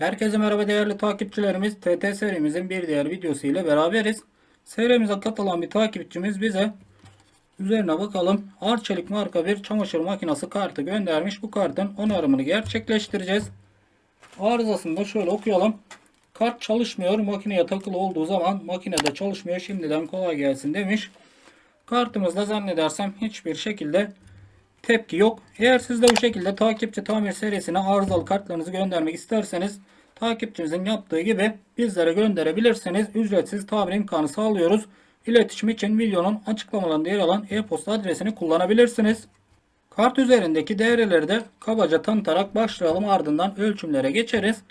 Herkese merhaba değerli takipçilerimiz. TT serimizin bir diğer videosu ile beraberiz. Serimize katılan bir takipçimiz bize üzerine bakalım Arçelik marka bir çamaşır makinesi kartı göndermiş. Bu kartın onarımını gerçekleştireceğiz. Arızasını da şöyle okuyalım. Kart çalışmıyor. Makineye takılı olduğu zaman makinede çalışmıyor. Şimdiden kolay gelsin demiş. Kartımızda zannedersem hiçbir şekilde tepki yok. Eğer siz de bu şekilde takipçi tamir serisine arızalı kartlarınızı göndermek isterseniz takipçimizin yaptığı gibi bizlere gönderebilirsiniz. Ücretsiz tamir imkanı sağlıyoruz. İletişim için videonun açıklamalarında yer alan e-posta adresini kullanabilirsiniz. Kart üzerindeki devreleri de kabaca tanıtarak başlayalım ardından ölçümlere geçeriz.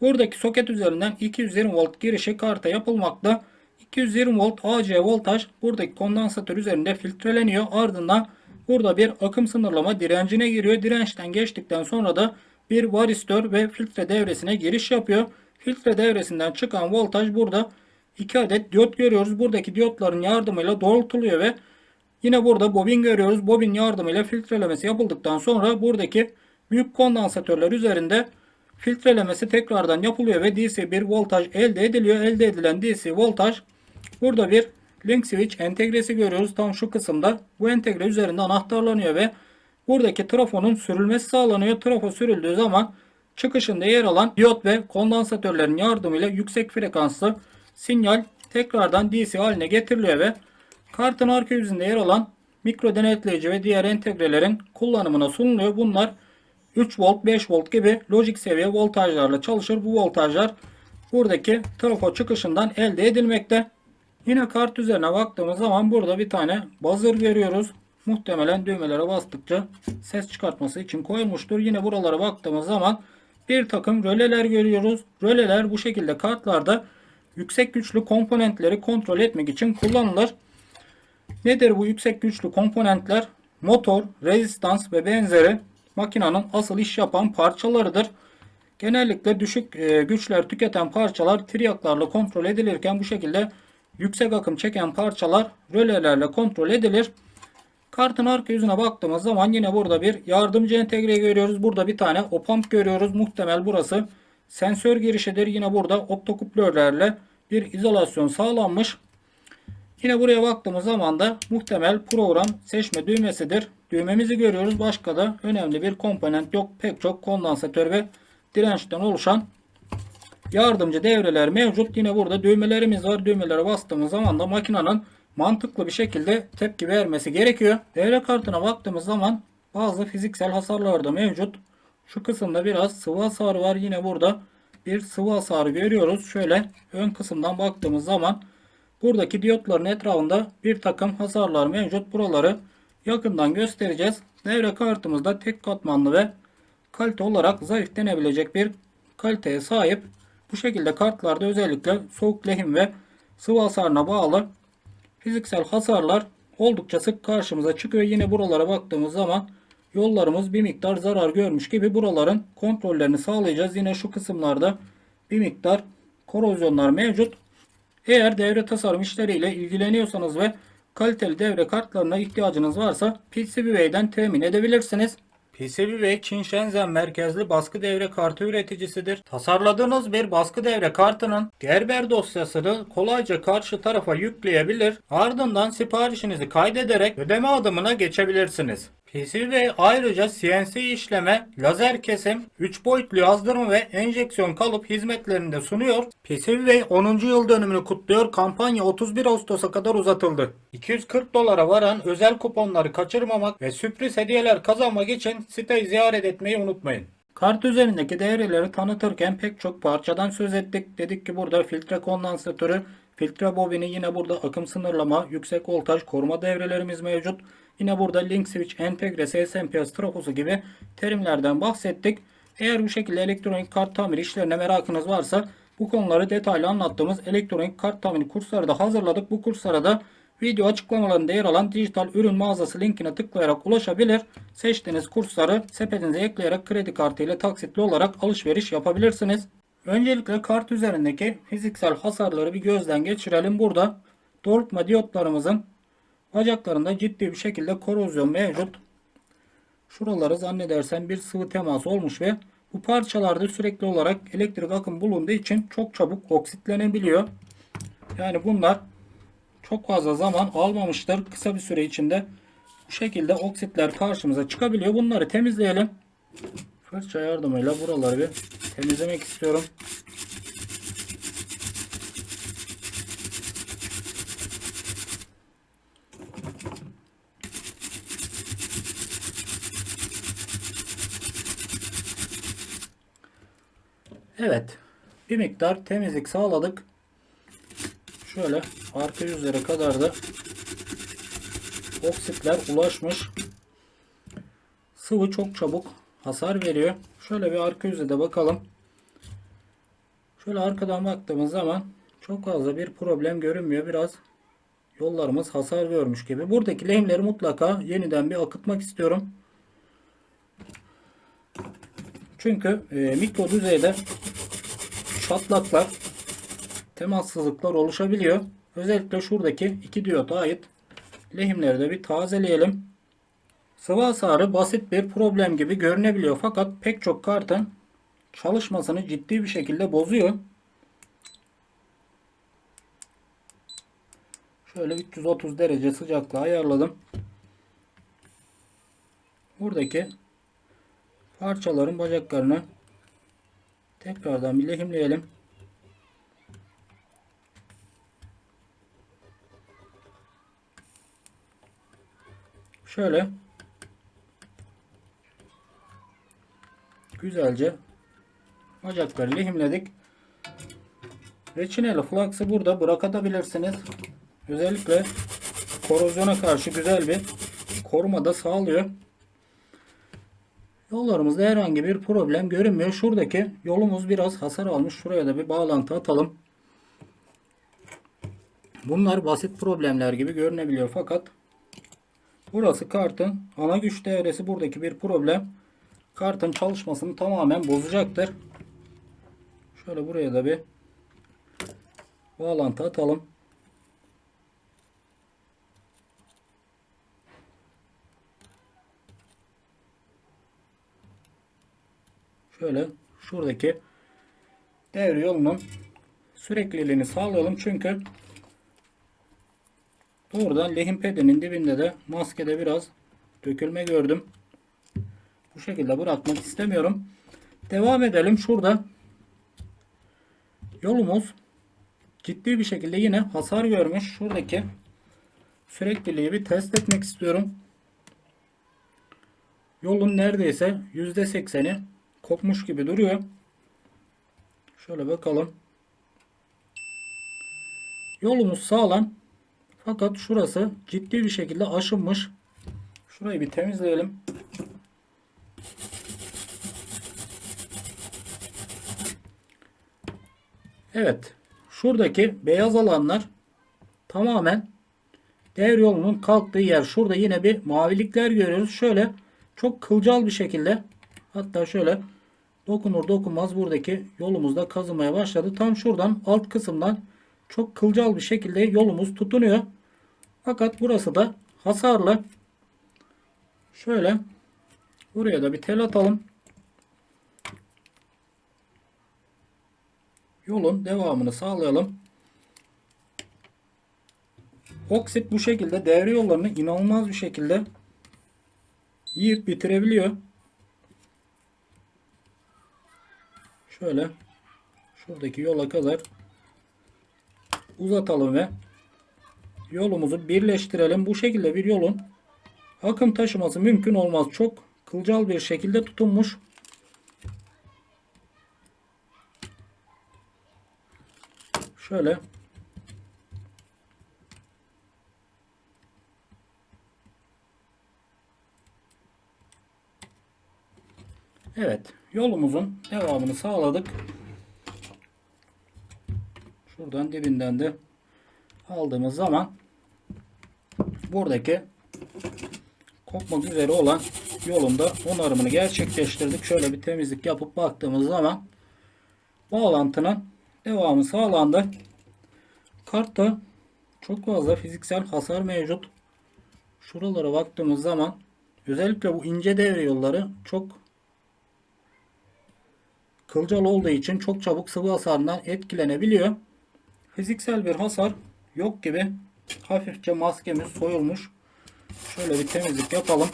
Buradaki soket üzerinden 220 volt girişi karta yapılmakta. 220 volt AC voltaj buradaki kondansatör üzerinde filtreleniyor. Ardından burada bir akım sınırlama direncine giriyor. Dirençten geçtikten sonra da bir varistör ve filtre devresine giriş yapıyor. Filtre devresinden çıkan voltaj burada 2 adet diyot görüyoruz. Buradaki diyotların yardımıyla doğrultuluyor ve yine burada bobin görüyoruz. Bobin yardımıyla filtrelemesi yapıldıktan sonra buradaki büyük kondansatörler üzerinde filtrelemesi tekrardan yapılıyor ve DC bir voltaj elde ediliyor. Elde edilen DC voltaj burada bir link switch entegresi görüyoruz. Tam şu kısımda bu entegre üzerinde anahtarlanıyor ve buradaki trafonun sürülmesi sağlanıyor. Trafo sürüldüğü zaman çıkışında yer alan diyot ve kondansatörlerin yardımıyla yüksek frekanslı sinyal tekrardan DC haline getiriliyor ve kartın arka yüzünde yer alan mikro denetleyici ve diğer entegrelerin kullanımına sunuluyor. Bunlar 3 volt 5 volt gibi lojik seviye voltajlarla çalışır. Bu voltajlar buradaki trafo çıkışından elde edilmekte. Yine kart üzerine baktığımız zaman burada bir tane buzzer görüyoruz. Muhtemelen düğmelere bastıkça ses çıkartması için koyulmuştur. Yine buralara baktığımız zaman bir takım röleler görüyoruz. Röleler bu şekilde kartlarda yüksek güçlü komponentleri kontrol etmek için kullanılır. Nedir bu yüksek güçlü komponentler? Motor, rezistans ve benzeri makinenin asıl iş yapan parçalarıdır. Genellikle düşük e, güçler tüketen parçalar triyaklarla kontrol edilirken bu şekilde yüksek akım çeken parçalar rölelerle kontrol edilir. Kartın arka yüzüne baktığımız zaman yine burada bir yardımcı entegre görüyoruz. Burada bir tane opamp görüyoruz. Muhtemel burası sensör girişidir. Yine burada optokuplörlerle bir izolasyon sağlanmış. Yine buraya baktığımız zaman da muhtemel program seçme düğmesidir. Düğmemizi görüyoruz. Başka da önemli bir komponent yok. Pek çok kondansatör ve dirençten oluşan yardımcı devreler mevcut. Yine burada düğmelerimiz var. Düğmelere bastığımız zaman da makinenin mantıklı bir şekilde tepki vermesi gerekiyor. Devre kartına baktığımız zaman bazı fiziksel hasarlar da mevcut. Şu kısımda biraz sıvı hasarı var. Yine burada bir sıvı hasarı görüyoruz. Şöyle ön kısımdan baktığımız zaman buradaki diyotların etrafında bir takım hasarlar mevcut. Buraları yakından göstereceğiz. Devre kartımızda tek katmanlı ve kalite olarak zayıf denebilecek bir kaliteye sahip. Bu şekilde kartlarda özellikle soğuk lehim ve sıvı hasarına bağlı fiziksel hasarlar oldukça sık karşımıza çıkıyor. Yine buralara baktığımız zaman yollarımız bir miktar zarar görmüş gibi buraların kontrollerini sağlayacağız. Yine şu kısımlarda bir miktar korozyonlar mevcut. Eğer devre tasarım işleriyle ilgileniyorsanız ve kaliteli devre kartlarına ihtiyacınız varsa PCBWay'den temin edebilirsiniz. PCBWay Çin Shenzhen merkezli baskı devre kartı üreticisidir. Tasarladığınız bir baskı devre kartının Gerber dosyasını kolayca karşı tarafa yükleyebilir. Ardından siparişinizi kaydederek ödeme adımına geçebilirsiniz. PCBWay ayrıca CNC işleme, lazer kesim, 3 boyutlu yazdırma ve enjeksiyon kalıp hizmetlerini de sunuyor. PCBWay 10. yıl dönümünü kutluyor. Kampanya 31 Ağustos'a kadar uzatıldı. 240 dolara varan özel kuponları kaçırmamak ve sürpriz hediyeler kazanmak için siteyi ziyaret etmeyi unutmayın. Kart üzerindeki devreleri tanıtırken pek çok parçadan söz ettik. Dedik ki burada filtre kondansatörü, filtre bobini, yine burada akım sınırlama, yüksek voltaj koruma devrelerimiz mevcut. Yine burada link switch, entegresi, SMPS, trafosu gibi terimlerden bahsettik. Eğer bu şekilde elektronik kart tamir işlerine merakınız varsa bu konuları detaylı anlattığımız elektronik kart tamiri kursları da hazırladık. Bu kurslara da video açıklamalarında yer alan dijital ürün mağazası linkine tıklayarak ulaşabilir. Seçtiğiniz kursları sepetinize ekleyerek kredi kartı ile taksitli olarak alışveriş yapabilirsiniz. Öncelikle kart üzerindeki fiziksel hasarları bir gözden geçirelim. Burada doğrultma diyotlarımızın bacaklarında ciddi bir şekilde korozyon mevcut. Şuraları zannedersem bir sıvı temas olmuş ve Bu parçalarda sürekli olarak elektrik akım bulunduğu için çok çabuk oksitlenebiliyor. Yani bunlar çok fazla zaman almamıştır. Kısa bir süre içinde bu şekilde oksitler karşımıza çıkabiliyor. Bunları temizleyelim. Fırça yardımıyla buraları bir temizlemek istiyorum. Evet. Bir miktar temizlik sağladık. Şöyle arka yüzlere kadar da oksitler ulaşmış. Sıvı çok çabuk hasar veriyor. Şöyle bir arka yüze de bakalım. Şöyle arkadan baktığımız zaman çok fazla bir problem görünmüyor. Biraz yollarımız hasar görmüş gibi. Buradaki lehimleri mutlaka yeniden bir akıtmak istiyorum. Çünkü e, mikro düzeyde çatlaklar, temassızlıklar oluşabiliyor. Özellikle şuradaki iki diyota ait lehimleri de bir tazeleyelim. Sıvı hasarı basit bir problem gibi görünebiliyor fakat pek çok kartın çalışmasını ciddi bir şekilde bozuyor. Şöyle 330 derece sıcaklığa ayarladım. Buradaki parçaların bacaklarını tekrardan bir lehimleyelim. Şöyle güzelce bacakları lehimledik. Reçineli flax'ı burada bırakabilirsiniz. Özellikle korozyona karşı güzel bir koruma da sağlıyor. Yollarımızda herhangi bir problem görünmüyor. Şuradaki yolumuz biraz hasar almış. Şuraya da bir bağlantı atalım. Bunlar basit problemler gibi görünebiliyor fakat burası kartın ana güç devresi buradaki bir problem kartın çalışmasını tamamen bozacaktır. Şöyle buraya da bir bağlantı atalım. Şöyle şuradaki devre yolunun sürekliliğini sağlayalım. Çünkü doğrudan lehim pedinin dibinde de maskede biraz dökülme gördüm. Bu şekilde bırakmak istemiyorum. Devam edelim. Şurada yolumuz ciddi bir şekilde yine hasar görmüş. Şuradaki sürekliliği bir test etmek istiyorum. Yolun neredeyse %80'i kopmuş gibi duruyor. Şöyle bakalım. Yolumuz sağlam. Fakat şurası ciddi bir şekilde aşınmış. Şurayı bir temizleyelim. Evet. Şuradaki beyaz alanlar tamamen devre yolunun kalktığı yer. Şurada yine bir mavilikler görüyoruz. Şöyle çok kılcal bir şekilde hatta şöyle dokunur dokunmaz buradaki yolumuzda kazımaya başladı. Tam şuradan alt kısımdan çok kılcal bir şekilde yolumuz tutunuyor. Fakat burası da hasarlı. Şöyle buraya da bir tel atalım. Yolun devamını sağlayalım. Oksit bu şekilde devre yollarını inanılmaz bir şekilde yiyip bitirebiliyor. Şöyle şuradaki yola kadar uzatalım ve yolumuzu birleştirelim. Bu şekilde bir yolun akım taşıması mümkün olmaz. Çok kılcal bir şekilde tutunmuş. Şöyle Evet. Yolumuzun devamını sağladık. Şuradan dibinden de aldığımız zaman buradaki kopmak üzere olan yolunda onarımını gerçekleştirdik. Şöyle bir temizlik yapıp baktığımız zaman bağlantının devamı sağlandı. Kartta çok fazla fiziksel hasar mevcut. Şuralara baktığımız zaman özellikle bu ince devre yolları çok kılcal olduğu için çok çabuk sıvı hasarından etkilenebiliyor. Fiziksel bir hasar yok gibi. Hafifçe maskemiz soyulmuş. Şöyle bir temizlik yapalım.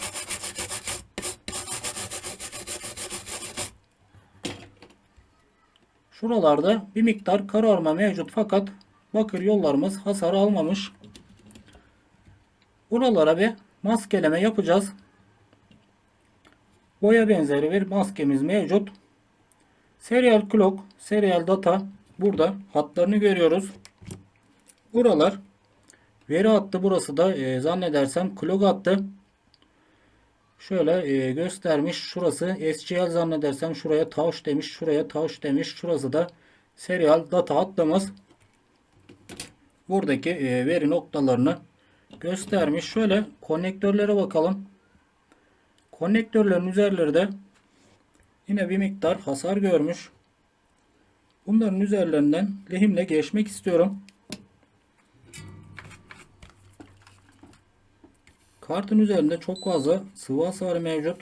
Şuralarda bir miktar kararma mevcut fakat bakır yollarımız hasar almamış. Buralara bir maskeleme yapacağız. Boya benzeri bir maskemiz mevcut. Serial clock, serial data burada hatlarını görüyoruz. Buralar veri hattı burası da e, zannedersem clock hattı. Şöyle e, göstermiş. Şurası SGL zannedersem şuraya touch demiş. Şuraya touch demiş. Şurası da serial data hattımız. Buradaki e, veri noktalarını göstermiş. Şöyle konnektörlere bakalım. Konnektörlerin üzerleri de yine bir miktar hasar görmüş. Bunların üzerlerinden lehimle geçmek istiyorum. Kartın üzerinde çok fazla sıvı hasarı mevcut.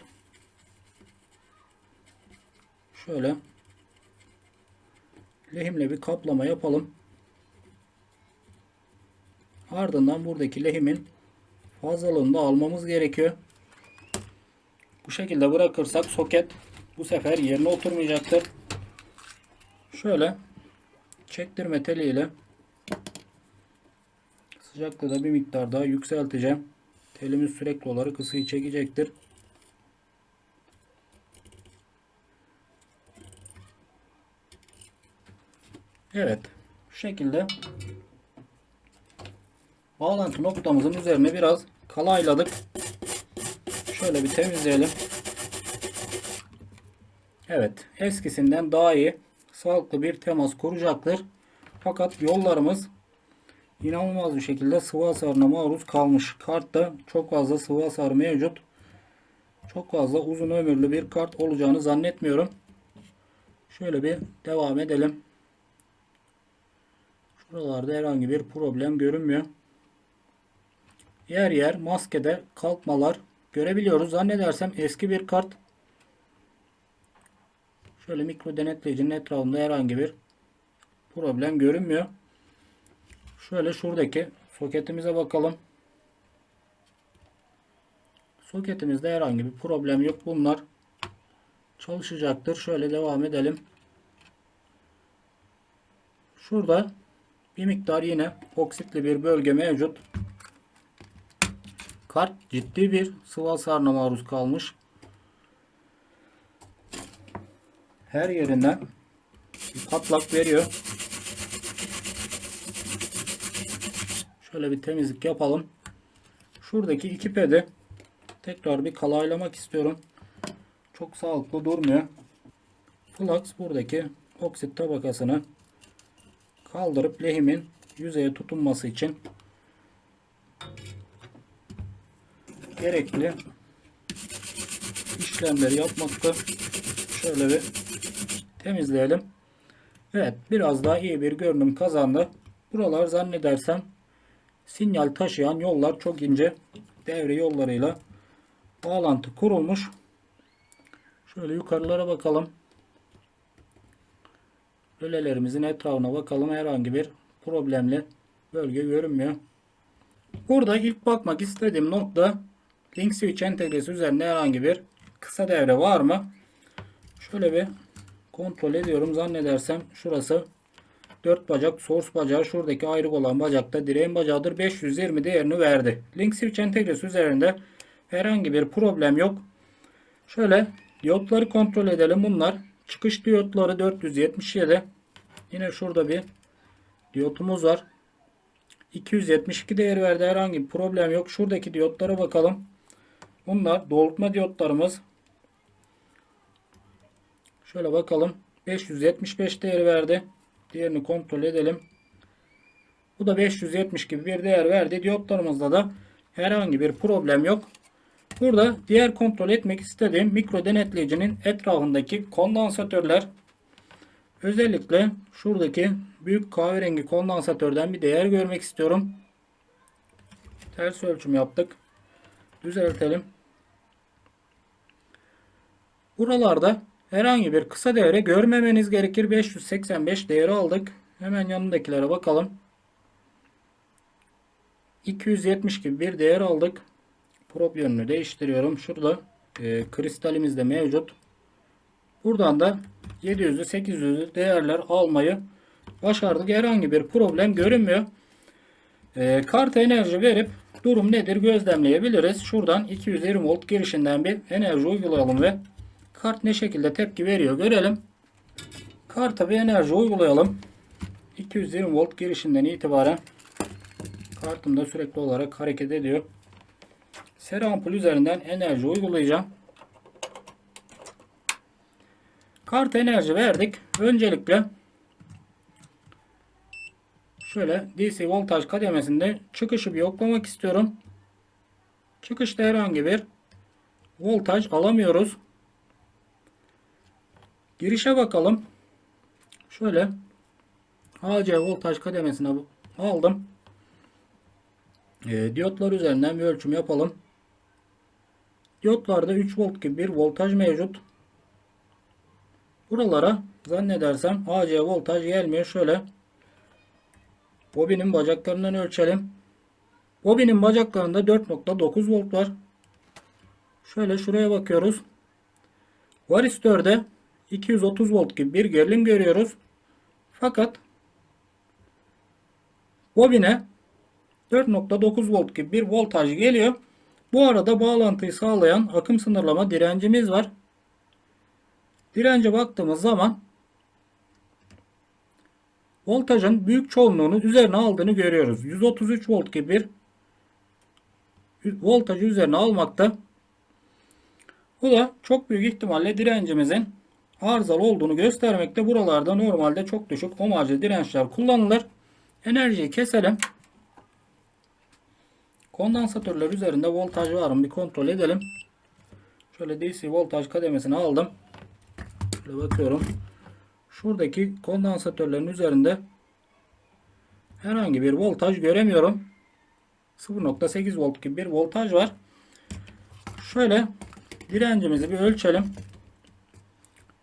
Şöyle lehimle bir kaplama yapalım. Ardından buradaki lehimin fazlalığını da almamız gerekiyor. Bu şekilde bırakırsak soket bu sefer yerine oturmayacaktır. Şöyle çektirme teliyle sıcaklığı da bir miktar daha yükselteceğim. Telimiz sürekli olarak ısıyı çekecektir. Evet. Bu şekilde bağlantı noktamızın üzerine biraz kalayladık. Şöyle bir temizleyelim. Evet. Eskisinden daha iyi sağlıklı bir temas kuracaktır. Fakat yollarımız inanılmaz bir şekilde sıvı hasarına maruz kalmış. Kartta çok fazla sıvı hasarı mevcut. Çok fazla uzun ömürlü bir kart olacağını zannetmiyorum. Şöyle bir devam edelim. Şuralarda herhangi bir problem görünmüyor. Yer yer maskede kalkmalar görebiliyoruz. Zannedersem eski bir kart. Şöyle mikro denetleyicinin etrafında herhangi bir problem görünmüyor. Şöyle şuradaki soketimize bakalım. Soketimizde herhangi bir problem yok. Bunlar çalışacaktır. Şöyle devam edelim. Şurada bir miktar yine oksitli bir bölge mevcut. Kart ciddi bir sıvı hasarına maruz kalmış. Her yerinden patlak veriyor. Şöyle bir temizlik yapalım. Şuradaki iki pedi tekrar bir kalaylamak istiyorum. Çok sağlıklı durmuyor. Flux buradaki oksit tabakasını kaldırıp lehimin yüzeye tutunması için gerekli işlemleri yapmakta. Şöyle bir temizleyelim. Evet biraz daha iyi bir görünüm kazandı. Buralar zannedersem sinyal taşıyan yollar çok ince devre yollarıyla bağlantı kurulmuş. Şöyle yukarılara bakalım. Rölelerimizin etrafına bakalım. Herhangi bir problemli bölge görünmüyor. Burada ilk bakmak istediğim nokta link switch entegresi üzerinde herhangi bir kısa devre var mı? Şöyle bir kontrol ediyorum. Zannedersem şurası 4 bacak source bacağı şuradaki ayrık olan bacakta direğin bacağıdır. 520 değerini verdi. Link switch entegresi üzerinde herhangi bir problem yok. Şöyle diyotları kontrol edelim. Bunlar çıkış diyotları 477. Yine şurada bir diyotumuz var. 272 değer verdi. Herhangi bir problem yok. Şuradaki diyotlara bakalım. Bunlar doğrultma diyotlarımız. Şöyle bakalım. 575 değer verdi. Diğerini kontrol edelim. Bu da 570 gibi bir değer verdi. Diyotlarımızda da herhangi bir problem yok. Burada diğer kontrol etmek istediğim mikro denetleyicinin etrafındaki kondansatörler. Özellikle şuradaki büyük kahverengi kondansatörden bir değer görmek istiyorum. Ters ölçüm yaptık. Düzeltelim. Buralarda herhangi bir kısa devre görmemeniz gerekir. 585 değeri aldık. Hemen yanındakilere bakalım. 270 gibi bir değer aldık. Prop yönünü değiştiriyorum. Şurada e, kristalimiz de mevcut. Buradan da 700'lü 800'lü değerler almayı başardık. Herhangi bir problem görünmüyor. E, kart enerji verip durum nedir gözlemleyebiliriz. Şuradan 220 volt girişinden bir enerji uygulayalım ve kart ne şekilde tepki veriyor görelim. Karta bir enerji uygulayalım. 220 volt girişinden itibaren kartım da sürekli olarak hareket ediyor. Sera ampul üzerinden enerji uygulayacağım. Kart enerji verdik. Öncelikle şöyle DC voltaj kademesinde çıkışı bir yoklamak istiyorum. Çıkışta herhangi bir voltaj alamıyoruz. Girişe bakalım. Şöyle AC voltaj kademesine aldım. E, diyotlar üzerinden bir ölçüm yapalım. Diyotlarda 3 volt gibi bir voltaj mevcut. Buralara zannedersem AC voltaj gelmiyor. Şöyle bobinin bacaklarından ölçelim. Bobinin bacaklarında 4.9 volt var. Şöyle şuraya bakıyoruz. Varistörde 230 volt gibi bir gerilim görüyoruz. Fakat bobine 4.9 volt gibi bir voltaj geliyor. Bu arada bağlantıyı sağlayan akım sınırlama direncimiz var. Dirence baktığımız zaman voltajın büyük çoğunluğunu üzerine aldığını görüyoruz. 133 volt gibi bir voltajı üzerine almakta. Bu da çok büyük ihtimalle direncimizin arızalı olduğunu göstermekte. Buralarda normalde çok düşük ohmacı dirençler kullanılır. Enerjiyi keselim. Kondansatörler üzerinde voltaj var mı bir kontrol edelim. Şöyle DC voltaj kademesini aldım. Şöyle bakıyorum. Şuradaki kondansatörlerin üzerinde herhangi bir voltaj göremiyorum. 0.8 volt gibi bir voltaj var. Şöyle direncimizi bir ölçelim.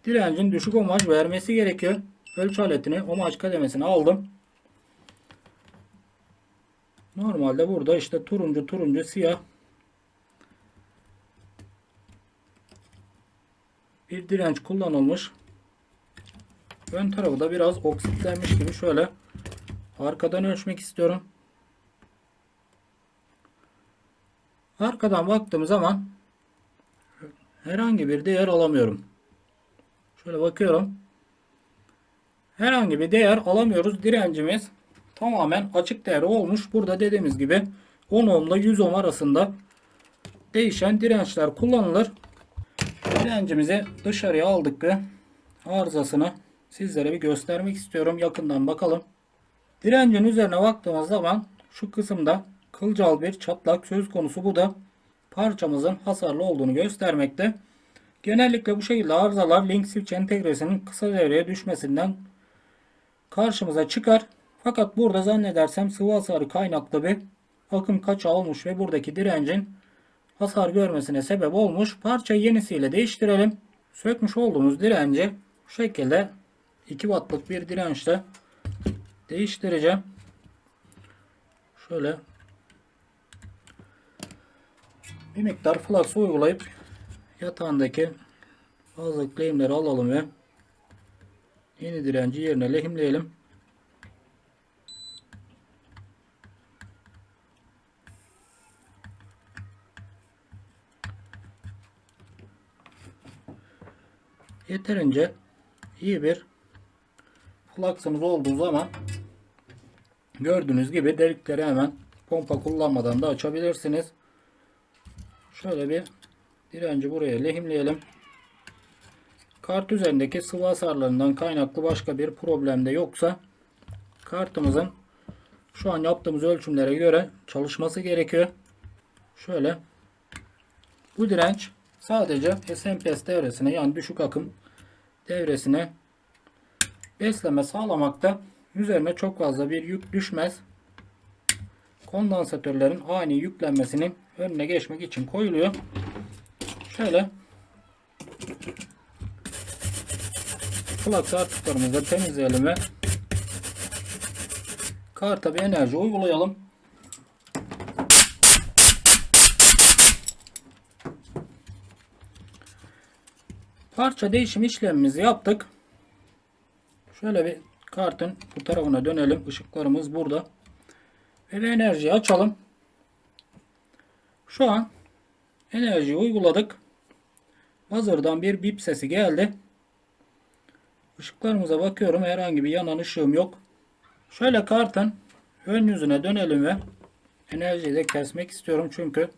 Direncin düşük ohmaj vermesi gerekiyor. Ölçü aletini ohmaj kademesine aldım. Normalde burada işte turuncu turuncu siyah bir direnç kullanılmış. Ön tarafı da biraz oksitlenmiş gibi şöyle arkadan ölçmek istiyorum. Arkadan baktığım zaman herhangi bir değer alamıyorum. Şöyle bakıyorum. Herhangi bir değer alamıyoruz. Direncimiz tamamen açık değer olmuş. Burada dediğimiz gibi 10 ohm ile 100 ohm arasında değişen dirençler kullanılır. Direncimizi dışarıya aldık ve arızasını sizlere bir göstermek istiyorum. Yakından bakalım. Direncin üzerine baktığımız zaman şu kısımda kılcal bir çatlak söz konusu. Bu da parçamızın hasarlı olduğunu göstermekte. Genellikle bu şekilde arızalar link switch entegresinin kısa devreye düşmesinden karşımıza çıkar. Fakat burada zannedersem sıvı hasarı kaynaklı bir akım kaçağı olmuş ve buradaki direncin hasar görmesine sebep olmuş. Parçayı yenisiyle değiştirelim. Sökmüş olduğumuz direnci bu şekilde 2 wattlık bir dirençle değiştireceğim. Şöyle bir miktar flux uygulayıp yatağındaki bazı lehimleri alalım ve yeni direnci yerine lehimleyelim. Yeterince iyi bir flux'ınız olduğu zaman gördüğünüz gibi delikleri hemen pompa kullanmadan da açabilirsiniz. Şöyle bir direnci buraya lehimleyelim. Kart üzerindeki sıvı hasarlarından kaynaklı başka bir problem de yoksa kartımızın şu an yaptığımız ölçümlere göre çalışması gerekiyor. Şöyle bu direnç sadece SMPS devresine yani düşük akım devresine besleme sağlamakta. Üzerine çok fazla bir yük düşmez. Kondansatörlerin ani yüklenmesinin önüne geçmek için koyuluyor. Şöyle flux artıklarımızı temizleyelim ve karta bir enerji uygulayalım. Parça değişim işlemimizi yaptık. Şöyle bir kartın bu tarafına dönelim. Işıklarımız burada. Ve enerjiyi açalım. Şu an enerjiyi uyguladık. Hazırdan bir bip sesi geldi. Işıklarımıza bakıyorum. Herhangi bir yanan ışığım yok. Şöyle kartın ön yüzüne dönelim ve enerjiyi de kesmek istiyorum. Çünkü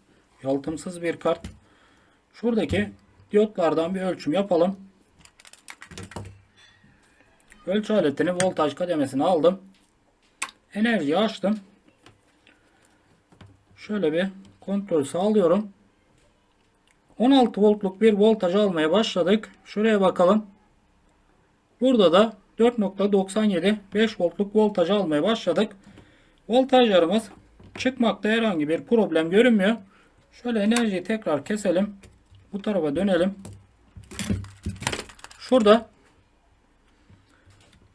yalıtımsız bir kart. Şuradaki diyotlardan bir ölçüm yapalım. Ölçü aletini voltaj kademesine aldım. Enerjiyi açtım. Şöyle bir kontrol sağlıyorum. 16 voltluk bir voltaj almaya başladık. Şuraya bakalım. Burada da 4.97 5 voltluk voltaj almaya başladık. Voltajlarımız çıkmakta herhangi bir problem görünmüyor. Şöyle enerjiyi tekrar keselim. Bu tarafa dönelim. Şurada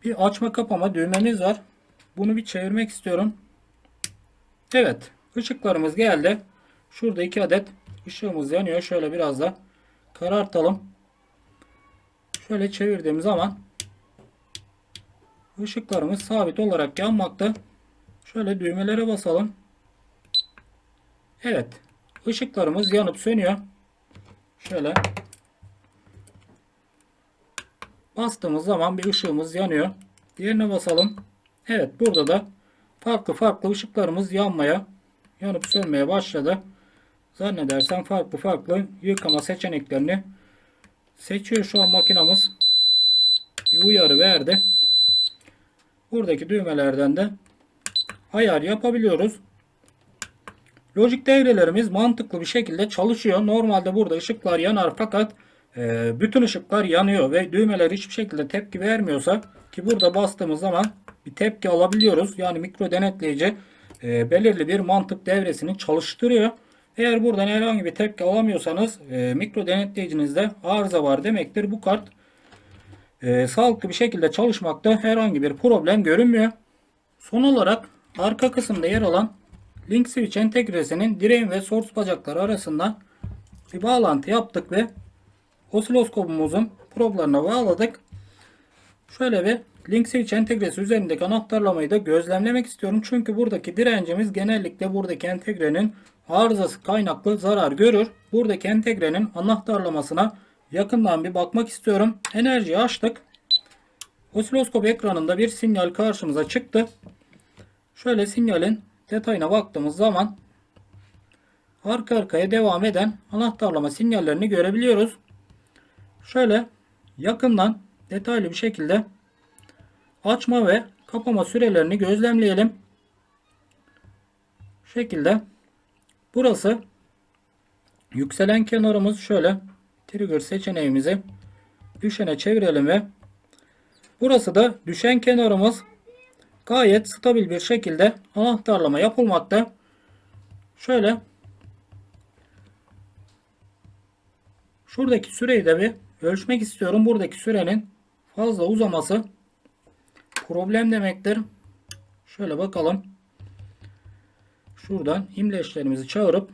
bir açma kapama düğmemiz var. Bunu bir çevirmek istiyorum. Evet. ışıklarımız geldi. Şurada iki adet ışığımız yanıyor. Şöyle biraz da karartalım. Şöyle çevirdiğim zaman ışıklarımız sabit olarak yanmakta. Şöyle düğmelere basalım. Evet. ışıklarımız yanıp sönüyor. Şöyle bastığımız zaman bir ışığımız yanıyor. Diğerine basalım. Evet burada da farklı farklı ışıklarımız yanmaya yanıp sönmeye başladı. Zannedersem farklı farklı yıkama seçeneklerini seçiyor şu an makinamız. Bir uyarı verdi. Buradaki düğmelerden de ayar yapabiliyoruz. Lojik devrelerimiz mantıklı bir şekilde çalışıyor. Normalde burada ışıklar yanar fakat e, bütün ışıklar yanıyor ve düğmeler hiçbir şekilde tepki vermiyorsa ki burada bastığımız zaman bir tepki alabiliyoruz. Yani mikro denetleyici e, belirli bir mantık devresini çalıştırıyor. Eğer buradan herhangi bir tepki alamıyorsanız e, mikro denetleyicinizde arıza var demektir. Bu kart e, sağlıklı bir şekilde çalışmakta herhangi bir problem görünmüyor. Son olarak arka kısımda yer alan link switch entegresinin direğin ve source bacakları arasında bir bağlantı yaptık ve osiloskopumuzun problarına bağladık. Şöyle bir link switch entegresi üzerindeki anahtarlamayı da gözlemlemek istiyorum. Çünkü buradaki direncimiz genellikle buradaki entegrenin arızası kaynaklı zarar görür. Buradaki entegrenin anahtarlamasına yakından bir bakmak istiyorum. Enerjiyi açtık. Osiloskop ekranında bir sinyal karşımıza çıktı. Şöyle sinyalin detayına baktığımız zaman arka arkaya devam eden anahtarlama sinyallerini görebiliyoruz. Şöyle yakından detaylı bir şekilde açma ve kapama sürelerini gözlemleyelim. Şekilde burası yükselen kenarımız şöyle trigger seçeneğimizi düşene çevirelim ve burası da düşen kenarımız gayet stabil bir şekilde anahtarlama yapılmakta. Şöyle şuradaki süreyi de bir ölçmek istiyorum. Buradaki sürenin fazla uzaması problem demektir. Şöyle bakalım. Şuradan imleçlerimizi çağırıp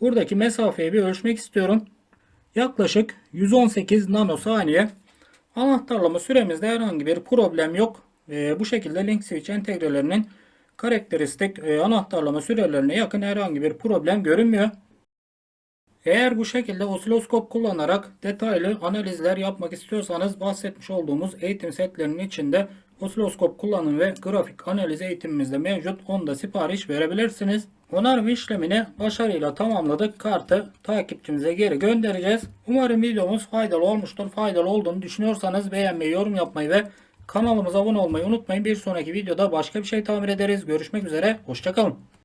buradaki mesafeyi bir ölçmek istiyorum. Yaklaşık 118 nanosaniye. Anahtarlama süremizde herhangi bir problem yok. E, bu şekilde link switch entegrelerinin karakteristik e, anahtarlama sürelerine yakın herhangi bir problem görünmüyor. Eğer bu şekilde osiloskop kullanarak detaylı analizler yapmak istiyorsanız bahsetmiş olduğumuz eğitim setlerinin içinde osiloskop kullanım ve grafik analiz eğitimimizde mevcut. Onda sipariş verebilirsiniz. Onarım işlemini başarıyla tamamladık. Kartı takipçimize geri göndereceğiz. Umarım videomuz faydalı olmuştur. Faydalı olduğunu düşünüyorsanız beğenmeyi, yorum yapmayı ve kanalımıza abone olmayı unutmayın. Bir sonraki videoda başka bir şey tamir ederiz. Görüşmek üzere. Hoşçakalın.